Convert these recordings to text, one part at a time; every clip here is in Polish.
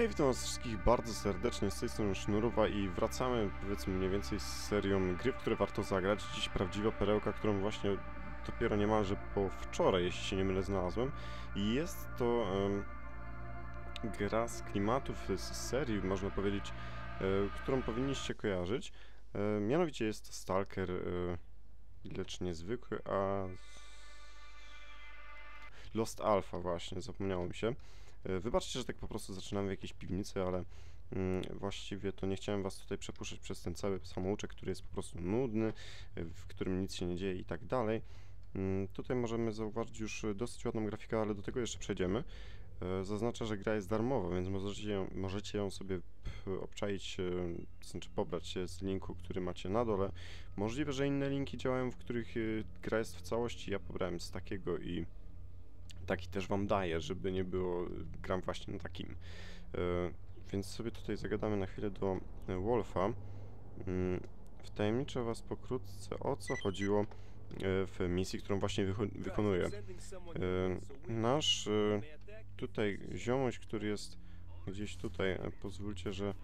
Hej, witam was wszystkich bardzo serdecznie, z tej strony Sznurowa i wracamy powiedzmy mniej więcej z serią gry, w które warto zagrać. Dziś prawdziwa perełka, którą właśnie dopiero niemalże po wczoraj, jeśli się nie mylę, znalazłem. I jest to em, gra z klimatów, z serii, można powiedzieć, e, którą powinniście kojarzyć. E, mianowicie jest to Stalker, e, lecz niezwykły, a... Lost Alpha właśnie, zapomniało mi się. E, Wybaczcie, że tak po prostu zaczynamy w jakiejś piwnicy, ale mm, właściwie to nie chciałem was tutaj przepuszczać przez ten cały samouczek, który jest po prostu nudny, e, w którym nic się nie dzieje i tak dalej. Mm, Tutaj możemy zauważyć już dosyć ładną grafikę, ale do tego jeszcze przejdziemy. E, Zaznaczę, że gra jest darmowa, więc możecie ją, możecie ją sobie obczaić, znaczy pobrać z linku, który macie na dole. Możliwe, że inne linki działają, w których gra jest w całości. Ja pobrałem z takiego i taki też wam daję, żeby nie było, gram właśnie na takim. E, Więc sobie tutaj zagadamy na chwilę do e, Wolfa. Mm, Wtajemniczę was pokrótce o co chodziło e, w misji, którą właśnie wykonuję. Nasz tutaj ziomuś, który jest gdzieś tutaj, pozwólcie, że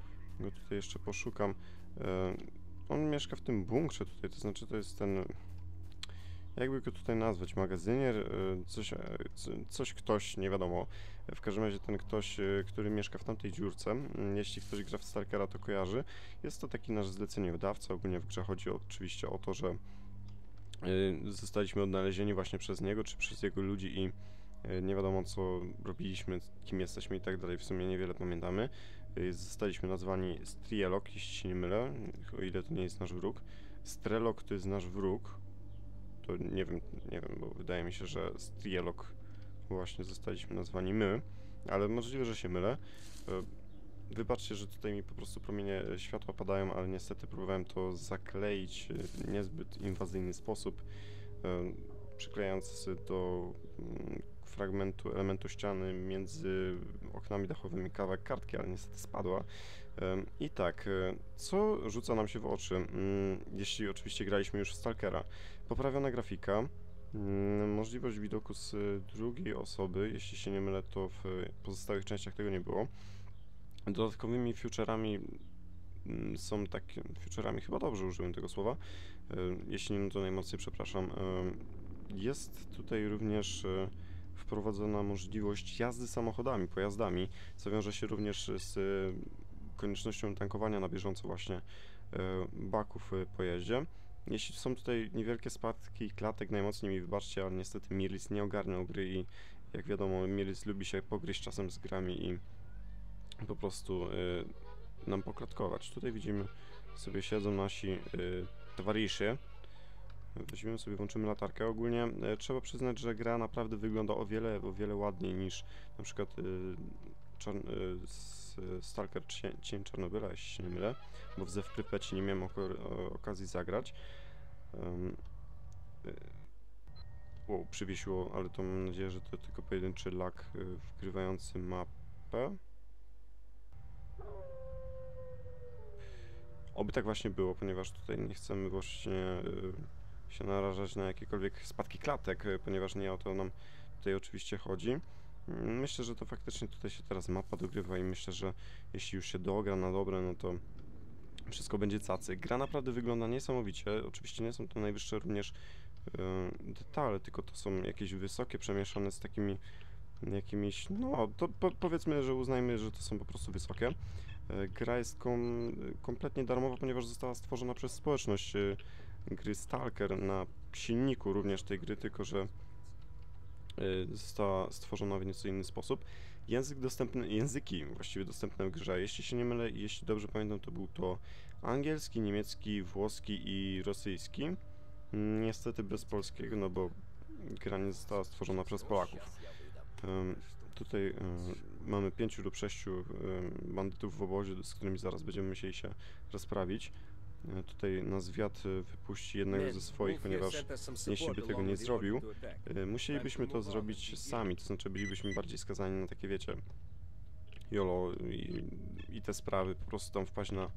go tutaj jeszcze poszukam. On mieszka w tym bunkrze tutaj, to znaczy to jest ten jakby go tutaj nazwać, magazynier, y, coś, e, co- coś ktoś, nie wiadomo. W każdym razie ten ktoś, y, który mieszka w tamtej dziurce, mm, jeśli ktoś gra w Stalkera, to kojarzy. Jest to taki nasz zleceniodawca, ogólnie w grze chodzi oczywiście o to, że y, zostaliśmy odnalezieni właśnie przez niego, czy przez jego ludzi i nie wiadomo co robiliśmy, kim jesteśmy i tak dalej, w sumie niewiele pamiętamy. Zostaliśmy nazwani Strielok, jeśli się nie mylę, o ile to nie jest nasz wróg. Strelok to jest nasz wróg, to nie wiem, nie wiem, bo wydaje mi się, że Strielok właśnie zostaliśmy nazwani my, ale możliwe, że się mylę. E, Wybaczcie, że tutaj mi po prostu promienie światła padają, ale niestety próbowałem to zakleić w niezbyt inwazyjny sposób, e, przyklejając do mm, fragmentu elementu ściany między oknami dachowymi kawałek kartki, ale niestety spadła. I tak, e, co rzuca nam się w oczy, mm, jeśli oczywiście graliśmy już w Stalkera? Poprawiona grafika, mm, możliwość widoku z y, drugiej osoby, jeśli się nie mylę, to w pozostałych częściach tego nie było. Dodatkowymi featureami mm, są takie, featureami chyba dobrze użyłem tego słowa, jeśli nie, no to najmocniej przepraszam. Jest tutaj również wprowadzona możliwość jazdy samochodami, pojazdami, co wiąże się również z y, koniecznością tankowania na bieżąco właśnie y, baków w pojeździe. Jeśli są tutaj niewielkie spadki klatek, najmocniej mi wybaczcie, ale niestety Mirlis nie ogarniał gry i jak wiadomo, Mirlis lubi się pogryźć czasem z grami i po prostu nam poklatkować. Tutaj widzimy sobie siedzą nasi y, towarzysze. Weźmiemy sobie, włączymy latarkę. Ogólnie e, trzeba przyznać, że gra naprawdę wygląda o wiele, o wiele ładniej niż na przykład y, s, Stalker Cień, Czarnobyla, jeśli się nie mylę, bo w Zew Prypeci nie miałem okazji zagrać. Wow, przywiesiło, ale to mam nadzieję, że to tylko pojedynczy lag y, wgrywający mapę. Oby tak właśnie było, ponieważ tutaj nie chcemy właśnie się narażać na jakiekolwiek spadki klatek, y, ponieważ nie o to nam tutaj oczywiście chodzi. Mm, Myślę, że to faktycznie tutaj się teraz mapa dogrywa i myślę, że jeśli już się dogra na dobre, no to wszystko będzie cacy. Gra naprawdę wygląda niesamowicie. Oczywiście nie są to najwyższe również y, detale, tylko to są jakieś wysokie, przemieszane z takimi jakimiś, no to po, powiedzmy, że uznajmy, że to są po prostu wysokie. E, Gra jest kom, kompletnie darmowa, ponieważ została stworzona przez społeczność e, gry Stalker na silniku również tej gry, tylko że e, została stworzona w nieco inny sposób. Język dostępny, języki właściwie dostępne w grze, jeśli się nie mylę i jeśli dobrze pamiętam, to był to angielski, niemiecki, włoski i rosyjski. Niestety bez polskiego, no bo gra nie została stworzona przez Polaków. Em, Tutaj em, mamy pięciu lub sześciu em, bandytów w obozie, z którymi zaraz będziemy musieli się rozprawić. E, Tutaj na zwiat e, wypuści jednego ze swoich, ponieważ jeśli by tego nie zrobił, e, musielibyśmy to zrobić sami, to znaczy bylibyśmy bardziej skazani na takie, wiecie, jolo i, i te sprawy, po prostu tam wpaść na,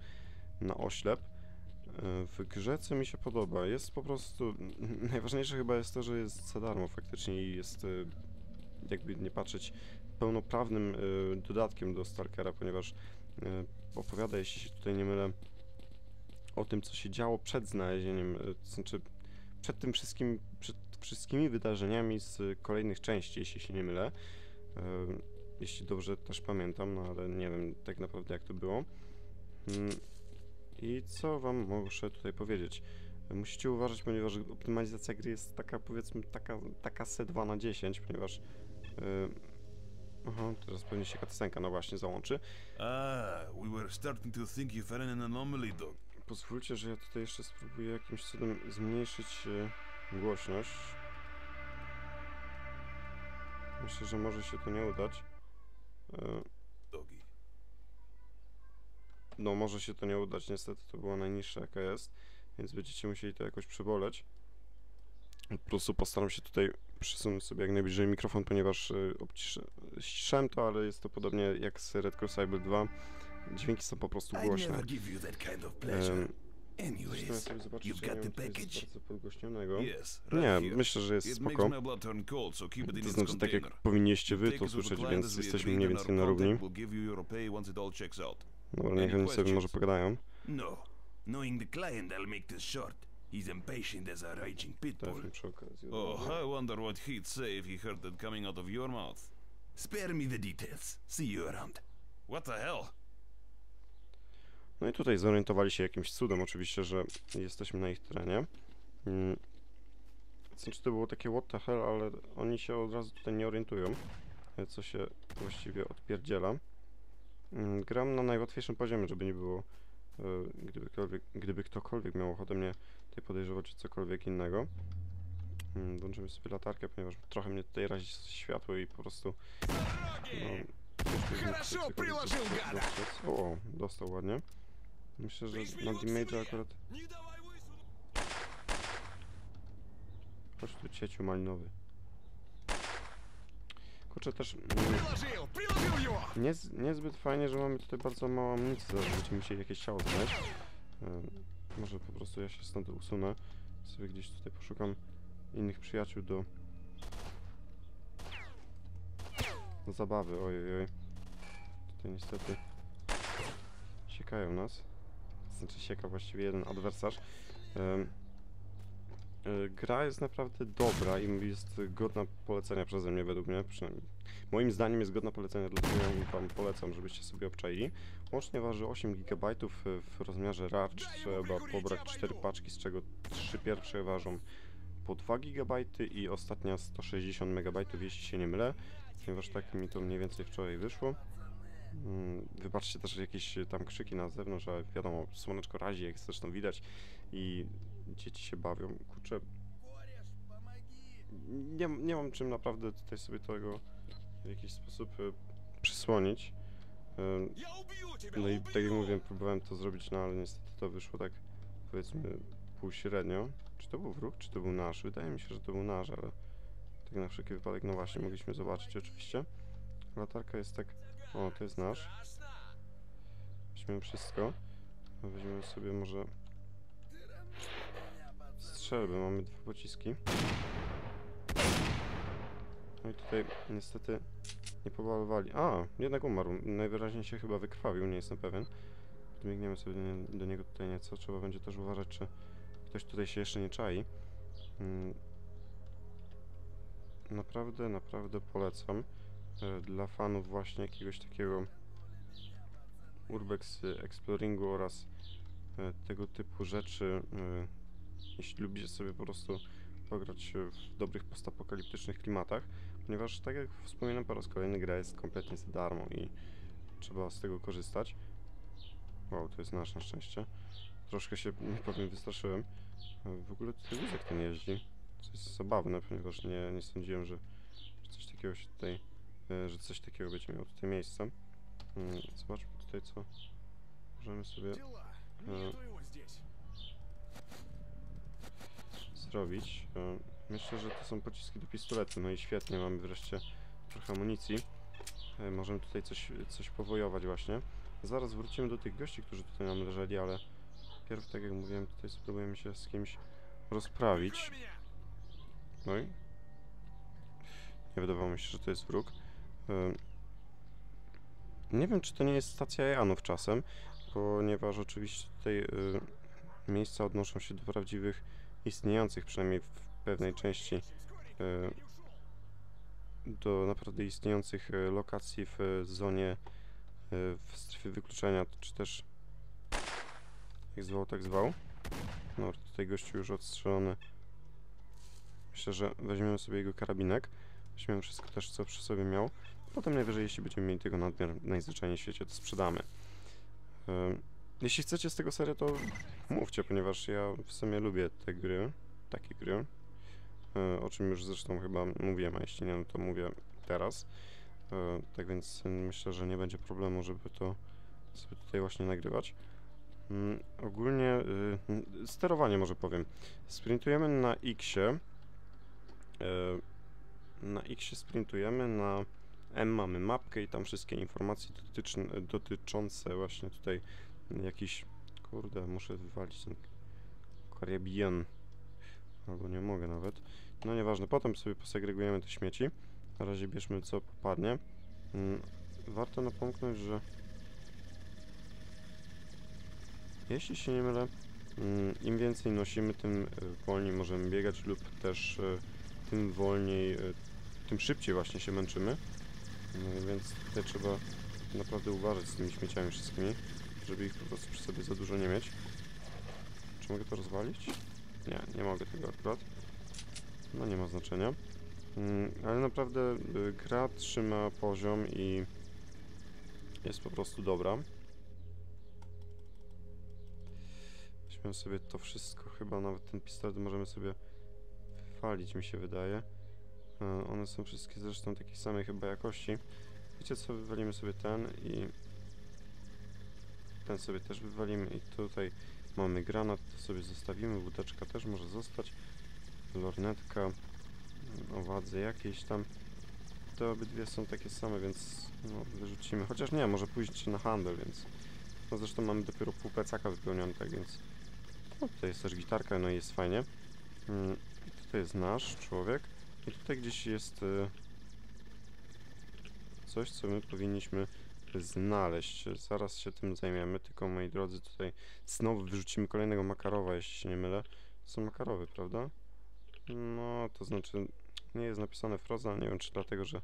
na oślep. W grze, co mi się podoba, jest po prostu, najważniejsze chyba jest to, że jest za darmo faktycznie i jest, jakby nie patrzeć, pełnoprawnym dodatkiem do Stalkera, ponieważ opowiada, jeśli się tutaj nie mylę, o tym, co się działo przed znalezieniem, y, to znaczy przed tym wszystkim, przed wszystkimi wydarzeniami z kolejnych części, jeśli się nie mylę. Y, jeśli dobrze też pamiętam, no ale nie wiem tak naprawdę jak to było. Mm, I co wam muszę tutaj powiedzieć? Musicie uważać, ponieważ optymalizacja gry jest taka, powiedzmy, taka, taka C2 na 10, ponieważ... Aha, teraz pewnie się kacenka, no właśnie, załączy. Ah, we were starting to think you an anomaly, Doc. Pozwólcie, że ja tutaj jeszcze spróbuję jakimś cudem zmniejszyć e, głośność. Myślę, że może się to nie udać. E, Doggy. No, może się to nie udać, niestety to była najniższa jaka jest, więc będziecie musieli to jakoś przeboleć. Po prostu postaram się tutaj przesunąć sobie jak najbliżej mikrofon, ponieważ y, obciszę- ściszałem to, ale jest to podobnie jak z Red Cross Cyber 2. Dźwięki są po prostu głośne. Anyways, you've nie got the package. myślę, że jest spoko. To znaczy, tak jak powinniście wy to słyszeć, więc jesteśmy mniej więcej na równi. Dobra, niech oni sobie może pogadają. No, knowing the client, I'll make this short. He's impatient as a raging pitbull. Okazji. Oh, I wonder what he'd say if he heard that coming out of your mouth. Spare me the details. See you around. What the hell? No i tutaj zorientowali się jakimś cudem oczywiście, że jesteśmy na ich terenie. Mm. Znaczy to było takie what the hell, ale oni się od razu tutaj nie orientują, e, co się właściwie odpierdziela. Mm, Gram na najłatwiejszym poziomie, żeby nie było, e, gdyby, kolwiek, gdyby ktokolwiek miał ochotę mnie tutaj podejrzewać czy cokolwiek innego. Mm, Włączymy sobie latarkę, ponieważ trochę mnie tutaj razi światło i po prostu... No, ciężko jest mi Хорошо cokolwiek приложил, dostrzec. гада! O, o, dostał ładnie. Myślę, że na damage'a akurat... Chodź tu cieciu malinowy. Kurczę też... Nie, niezbyt fajnie, że mamy tutaj bardzo mało amunicji, zaraz będziemy musieli jakieś ciało znaleźć. Może po prostu ja się stąd usunę. Sobie gdzieś tutaj poszukam innych przyjaciół do... do zabawy, ojej. Tutaj niestety... Ciekają nas. Znaczy sieka właściwie jeden adwersarz. E, Gra jest naprawdę dobra i jest godna polecenia przeze mnie, według mnie przynajmniej. Moim zdaniem jest godna polecenia, dlatego ja wam polecam, żebyście sobie obczaili. Łącznie waży 8 GB w rozmiarze RAR, trzeba pobrać 4 paczki, z czego 3 pierwsze ważą po 2 GB i ostatnia 160 MB, jeśli się nie mylę, ponieważ tak mi to mniej więcej wczoraj wyszło. Mm, wybaczcie też jakieś e, tam krzyki na zewnątrz, ale wiadomo, słoneczko razi, jak zresztą widać i dzieci się bawią. Kurczę, nie, nie mam czym naprawdę tutaj sobie tego w jakiś sposób e, przysłonić. No i tak jak mówiłem, próbowałem to zrobić, no ale niestety to wyszło tak powiedzmy półśrednio. Czy to był wróg, czy to był nasz? Wydaje mi się, że to był nasz, ale tak na wszelki wypadek, no właśnie, mogliśmy zobaczyć oczywiście. Latarka jest tak o, to jest nasz. Weźmiemy wszystko. Weźmiemy sobie może... Strzelby, mamy dwa pociski. No i tutaj niestety nie pobalowali. A, jednak umarł. Najwyraźniej się chyba wykrwawił, nie jestem pewien. Podbiegniemy sobie do niego tutaj nieco. Trzeba będzie też uważać, czy ktoś tutaj się jeszcze nie czai. Mm. Naprawdę, naprawdę polecam. E, Dla fanów właśnie jakiegoś takiego urbex exploringu oraz e, tego typu rzeczy. e, Jeśli lubicie sobie po prostu pograć w dobrych postapokaliptycznych klimatach, ponieważ tak jak wspominam po raz kolejny, gra jest kompletnie za darmo i trzeba z tego korzystać. Wow, to jest nasz na szczęście. Troszkę się, nie powiem, wystraszyłem. W ogóle tutaj wózek ten jeździ, co jest zabawne, ponieważ nie, nie sądziłem, że, coś takiego się tutaj, E, że coś takiego będzie miało tutaj miejsce. Mm, Zobaczmy tutaj, co możemy sobie e, zrobić. E, myślę, że to są pociski do pistoletu. No i świetnie, mamy wreszcie trochę amunicji. Możemy tutaj coś, coś powojować właśnie. Zaraz wrócimy do tych gości, którzy tutaj nam leżeli, ale pierw, tak jak mówiłem, tutaj spróbujemy się z kimś rozprawić. No i nie wydawało mi się, że to jest wróg. E, nie wiem, czy to nie jest stacja Janów czasem, ponieważ oczywiście tutaj y, miejsca odnoszą się do prawdziwych istniejących, przynajmniej w pewnej części y, do naprawdę istniejących y, lokacji w y, zonie y, w strefie wykluczenia, czy też jak zwał, tak zwał. No, tutaj gościu już odstrzelony. Myślę, że weźmiemy sobie jego karabinek. Weźmiemy wszystko też, co przy sobie miał. Potem najwyżej, jeśli będziemy mieli tego nadmiar najzwyczajniej w świecie, to sprzedamy. Jeśli chcecie z tego serię, to mówcie, ponieważ ja w sumie lubię te gry, takie gry, y, o czym już zresztą chyba mówiłem, a jeśli nie, no to mówię teraz. Y, Tak więc y, myślę, że nie będzie problemu, żeby to sobie tutaj właśnie nagrywać. Mm, Ogólnie y, mm, sterowanie może powiem. Sprintujemy na X-ie. y, Na X sprintujemy, na M mamy mapkę i tam wszystkie informacje dotyczne, dotyczące właśnie tutaj jakiś... Kurde, muszę wywalić ten Caribbean. Albo nie mogę nawet. No nieważne, potem sobie posegregujemy te śmieci. Na razie bierzmy co popadnie. Mm, Warto napomknąć, że jeśli się nie mylę, mm, im więcej nosimy, tym y, wolniej możemy biegać lub też y, tym wolniej, y, tym szybciej właśnie się męczymy. No, więc tutaj trzeba naprawdę uważać z tymi śmieciami wszystkimi, żeby ich po prostu przy sobie za dużo nie mieć. Czy mogę to rozwalić? Nie, nie mogę tego akurat. No nie ma znaczenia. Mm, Ale naprawdę y, gra trzyma poziom i jest po prostu dobra. Weźmiemy sobie to wszystko, chyba nawet ten pistolet możemy sobie wywalić, mi się wydaje. E, One są wszystkie zresztą takiej samej chyba jakości. Wiecie co, wywalimy sobie ten i ten sobie też wywalimy i tutaj mamy granat, to sobie zostawimy, wódeczka też może zostać, lornetka, owadze jakieś tam. Te obydwie są takie same, więc no, wyrzucimy. Chociaż nie, może pójść na handel, więc no zresztą mamy dopiero pół plecaka wypełniony, tak więc no, tutaj jest też gitarka, no i jest fajnie. Mm, tutaj jest nasz człowiek i tutaj gdzieś jest y, coś, co my powinniśmy znaleźć. Zaraz się tym zajmiemy, tylko moi drodzy, tutaj znowu wyrzucimy kolejnego Makarowa, jeśli się nie mylę. To są Makarowy, prawda? No, to znaczy nie jest napisane Froza, nie wiem czy dlatego, że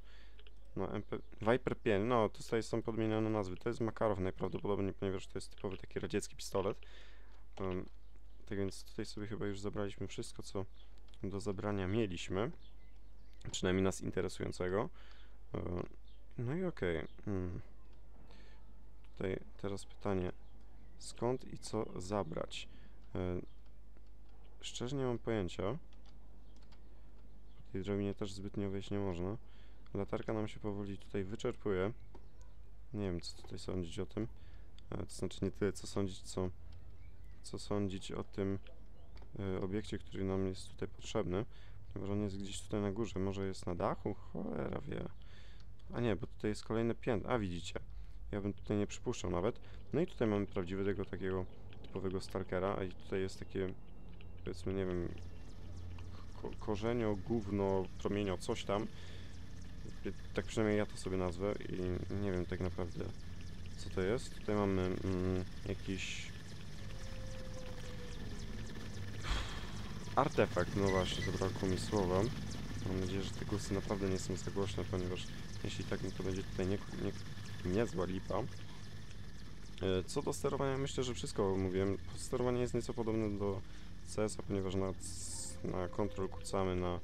no MP... Viper 5, no tutaj są podmienione nazwy. To jest Makarow najprawdopodobniej, ponieważ to jest typowy taki radziecki pistolet. Um, tak więc tutaj sobie chyba już zabraliśmy wszystko, co do zabrania mieliśmy. Przynajmniej nas interesującego. E, No i okej. mm. Tutaj teraz pytanie. Skąd i co zabrać? E, Szczerze nie mam pojęcia. Po tej drabinie też zbytnio wejść nie można. Latarka nam się powoli tutaj wyczerpuje. Nie wiem, co tutaj sądzić o tym. E, To znaczy nie tyle, co sądzić, co, co sądzić o tym obiekcie, który nam jest tutaj potrzebny. Ponieważ on jest gdzieś tutaj na górze. Może jest na dachu? Cholera wie. A nie, bo tutaj jest kolejne piętro. A widzicie. Ja bym tutaj nie przypuszczał nawet. No i tutaj mamy prawdziwego takiego typowego stalkera, a i tutaj jest takie powiedzmy, nie wiem ko korzenio, gówno, promienio, coś tam. Tak przynajmniej ja to sobie nazwę i nie wiem tak naprawdę co to jest. Tutaj mamy mm, jakiś artefakt, no właśnie, zabrakło mi słowa. Mam nadzieję, że te głosy naprawdę nie są za głośne, ponieważ jeśli tak, no to będzie tutaj nie, nie, niezła lipa. E, Co do sterowania, myślę, że wszystko mówiłem. Sterowanie jest nieco podobne do CS-a, ponieważ na, na Ctrl kucamy, na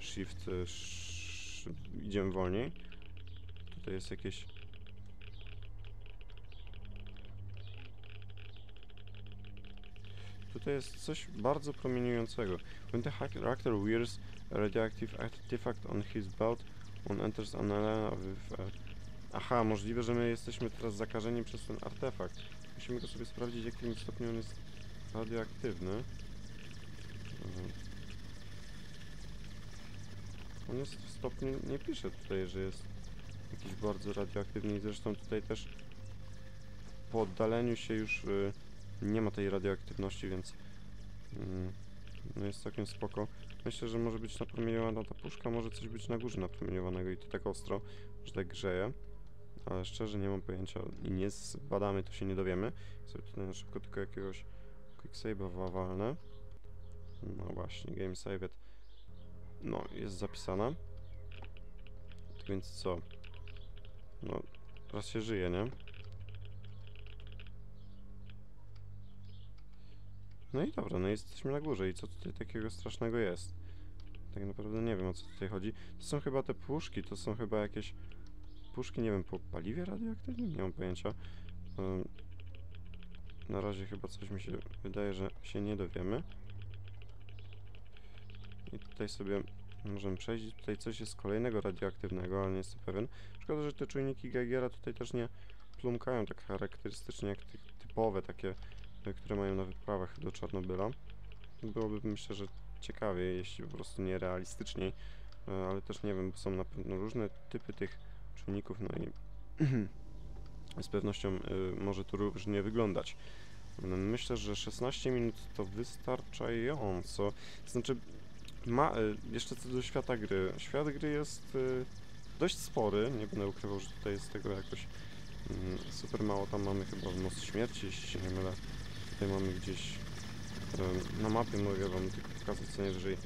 Shift sz, idziemy wolniej. Tutaj jest jakieś... Tutaj jest coś bardzo promieniującego. When the reactor wears a radioactive artifact on his belt, on enters an area with... a- Aha, możliwe, że my jesteśmy teraz zakażeni przez ten artefakt. Musimy go sobie sprawdzić, w jakim stopniu on jest radioaktywny. Mhm. On jest w stopniu, nie pisze tutaj, że jest jakiś bardzo radioaktywny i zresztą tutaj też po oddaleniu się już y, nie ma tej radioaktywności, więc mm, no jest całkiem spoko. Myślę, że może być napromieniowana ta puszka, może coś być na górze napromieniowanego i to tak ostro, że tak grzeje. ale szczerze nie mam pojęcia i nie zbadamy, to się nie dowiemy. Sobie tutaj na szybko tylko jakiegoś quick save'a walnę. No właśnie, game saved. No, jest zapisana. Tak więc co? No, raz się żyje, nie? No i dobra, no jesteśmy na górze i co tutaj takiego strasznego jest? Tak naprawdę nie wiem o co tutaj chodzi. To są chyba te puszki, to są chyba jakieś puszki, nie wiem, po paliwie radioaktywnym? Nie mam pojęcia. Ym, Na razie chyba coś mi się wydaje, że się nie dowiemy. I tutaj sobie możemy przejść. Tutaj coś jest kolejnego radioaktywnego, ale nie jestem pewien. Szkoda, że te czujniki Geigera tutaj też nie plumkają tak charakterystycznie jak typowe takie, które mają na wyprawach do Czarnobyla. Byłoby myślę, że ciekawie, jeśli po prostu nie realistyczniej, y, ale też nie wiem, bo są na pewno różne typy tych czujników, no i z pewnością y, może to różnie wyglądać. Myślę, że 16 minut to wystarczająco. Znaczy, ma, y, jeszcze co do świata gry. Świat gry jest dość spory, nie będę ukrywał, że tutaj jest tego jakoś mm, super mało. Tam mamy chyba most śmierci, jeśli się nie mylę. Tutaj mamy gdzieś y, na mapie, mogę wam tylko pokazać co najwyżej,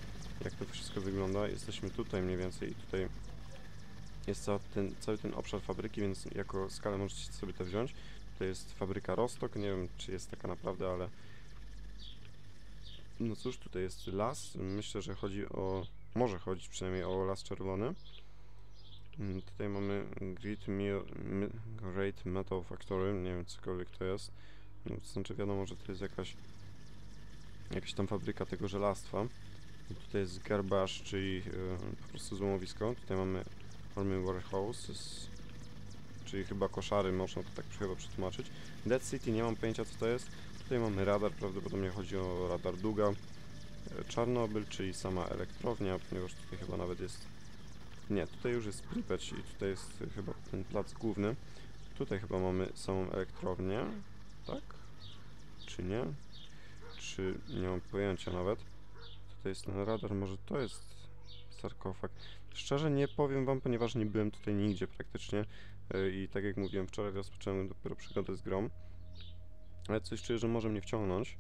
jak to wszystko wygląda. Jesteśmy tutaj mniej więcej i tutaj jest cały ten, cały ten obszar fabryki, więc jako skalę możecie sobie to wziąć. To jest fabryka Rostock, nie wiem czy jest taka naprawdę, ale no cóż, tutaj jest las. Myślę, że chodzi o. Może chodzić przynajmniej o las czerwony. Mm, Tutaj mamy Great, Great Metal Factory, nie wiem cokolwiek to jest. No, znaczy wiadomo, że to jest jakaś jakaś tam fabryka tego żelastwa. I tutaj jest garbage, czyli e, po prostu złomowisko. Tutaj mamy Army Warehouses, czyli chyba koszary, można to tak chyba przetłumaczyć. Dead City, nie mam pojęcia co to jest. Tutaj mamy radar, prawdopodobnie chodzi o radar Duga. E, Czarnobyl, czyli sama elektrownia, ponieważ tutaj chyba nawet jest... Nie, tutaj już jest Pripyat i tutaj jest chyba ten plac główny. Tutaj chyba mamy samą elektrownię, tak? Czy nie? Czy nie mam pojęcia nawet. Tutaj jest ten radar, może to jest sarkofag. Szczerze nie powiem wam, ponieważ nie byłem tutaj nigdzie praktycznie e, i tak jak mówiłem wczoraj rozpocząłem dopiero przygodę z grą. Ale coś czuję, że może mnie wciągnąć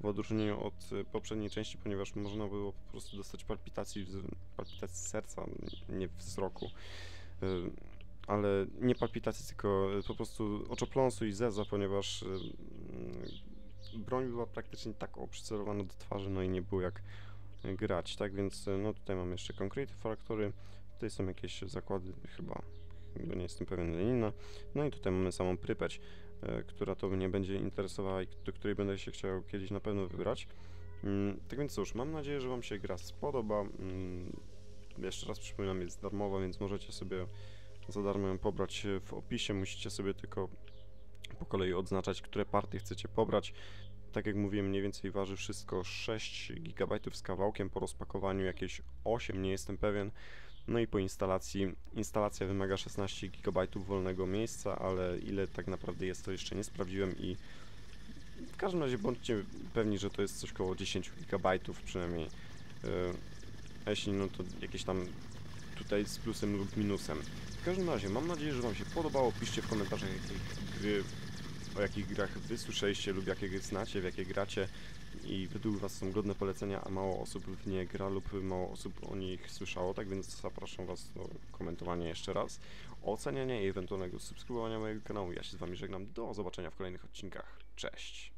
w odróżnieniu od e, poprzedniej części, ponieważ można było po prostu dostać palpitacji, palpitacji serca, nie wzroku. E, Ale nie palpitacji, tylko po prostu oczopląsu i zeza, ponieważ broń była praktycznie tak przycelowana do twarzy, no i nie było jak e, grać, tak więc e, no tutaj mamy jeszcze Concrete Factory, tutaj są jakieś zakłady chyba, chyba nie jestem pewien Lenina, no i tutaj mamy samą Prypeć, e, która to mnie będzie interesowała i do której będę się chciał kiedyś na pewno wybrać. Mm, tak więc cóż, mam nadzieję, że Wam się gra spodoba. Mm, jeszcze raz przypominam, jest darmowa, więc możecie sobie za darmo ją pobrać w opisie. Musicie sobie tylko po kolei odznaczać, które partie chcecie pobrać. Tak jak mówiłem, mniej więcej waży wszystko 6 GB z kawałkiem, po rozpakowaniu jakieś 8, nie jestem pewien. No i po instalacji, instalacja wymaga 16 GB wolnego miejsca, ale ile tak naprawdę jest, to jeszcze nie sprawdziłem i w każdym razie bądźcie pewni, że to jest coś koło 10 GB przynajmniej. A jeśli no to jakieś tam tutaj z plusem lub minusem. W każdym razie mam nadzieję, że Wam się podobało. Piszcie w komentarzach, jakie gry, o jakich grach Wy słyszeliście lub jakie gry znacie, w jakie gracie i według Was są godne polecenia, a mało osób w nie gra lub mało osób o nich słyszało, tak więc zapraszam Was do komentowania jeszcze raz, oceniania i ewentualnego subskrybowania mojego kanału. Ja się z Wami żegnam, do zobaczenia w kolejnych odcinkach. Cześć!